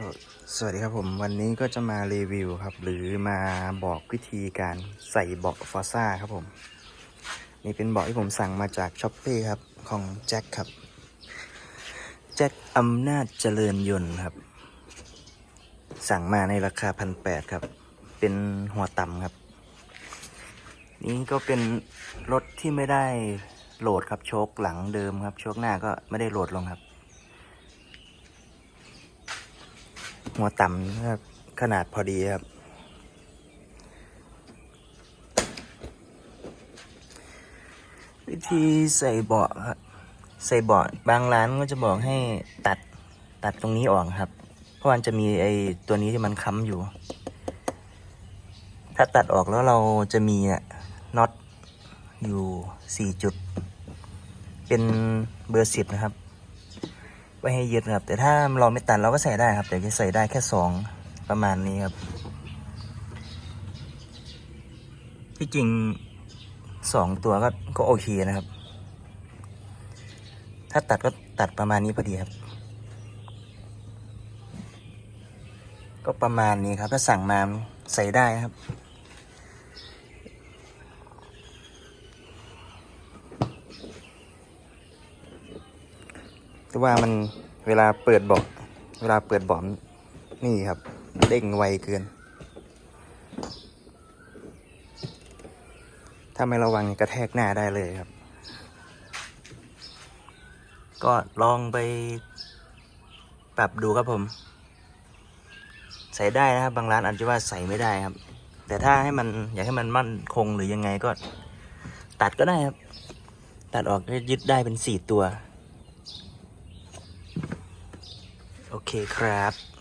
ก็สวัสดีครับผมวันนี้ก็จะมารีวิวครับ หรือมาบอกวิธีการใส่เบาะฟอซ่าครับผม นี่เป็นเบาะที่ผมสั่งมาจากช้อปปี้ครับ ของแจ็คครับ แจ็คอำนาจเจริญยนต์ครับ สั่งมาในราคาพันแปดครับ เป็นหัวต่ำครับ นี่ก็เป็นรถที่ไม่ได้โหลดครับโชคหลังเดิมครับโชคหน้าก็ไม่ได้โหลดลงครับ หัวต่ำนะครับ ขนาดพอดีครับ วิธีใส่เบาะครับ ใส่เบาะบางร้านก็จะบอกให้ตัดตัดตรงนี้ออกครับ เพราะมันจะมีไอ้ตัวนี้ที่มันค้ำอยู่ ถ้าตัดออกแล้วเราจะมีน็อตอยู่สี่จุด เป็นเบอร์สิบนะครับ ไว้ให้ยึดครับ แต่ถ้าเราไม่ตัดเราก็ใส่ได้ครับ แต่จะใส่ได้แค่สองประมาณนี้ครับ ที่จริงสองตัวก็ก็โอเคนะครับ ถ้าตัดก็ตัดประมาณนี้พอดีครับ ก็ประมาณนี้ครับ ถ้าสั่งมาใส่ได้ครับ แต่ว่ามันเวลาเปิดเบาะเวลาเปิดเบาะนี่ครับ เด้งไวเกิน ถ้าไม่ระวังกระแทกหน้าได้เลยครับ ก็ลองไปปรับดูครับผม ใส่ได้นะครับ บางร้านอาจจะว่าใส่ไม่ได้ครับ แต่ถ้าให้มันอยากให้มันมั่นคงหรือยังไงก็ ตัดก็ได้ครับ ตัดออกก็ยึดได้เป็นสี่ตัว โอเคครับ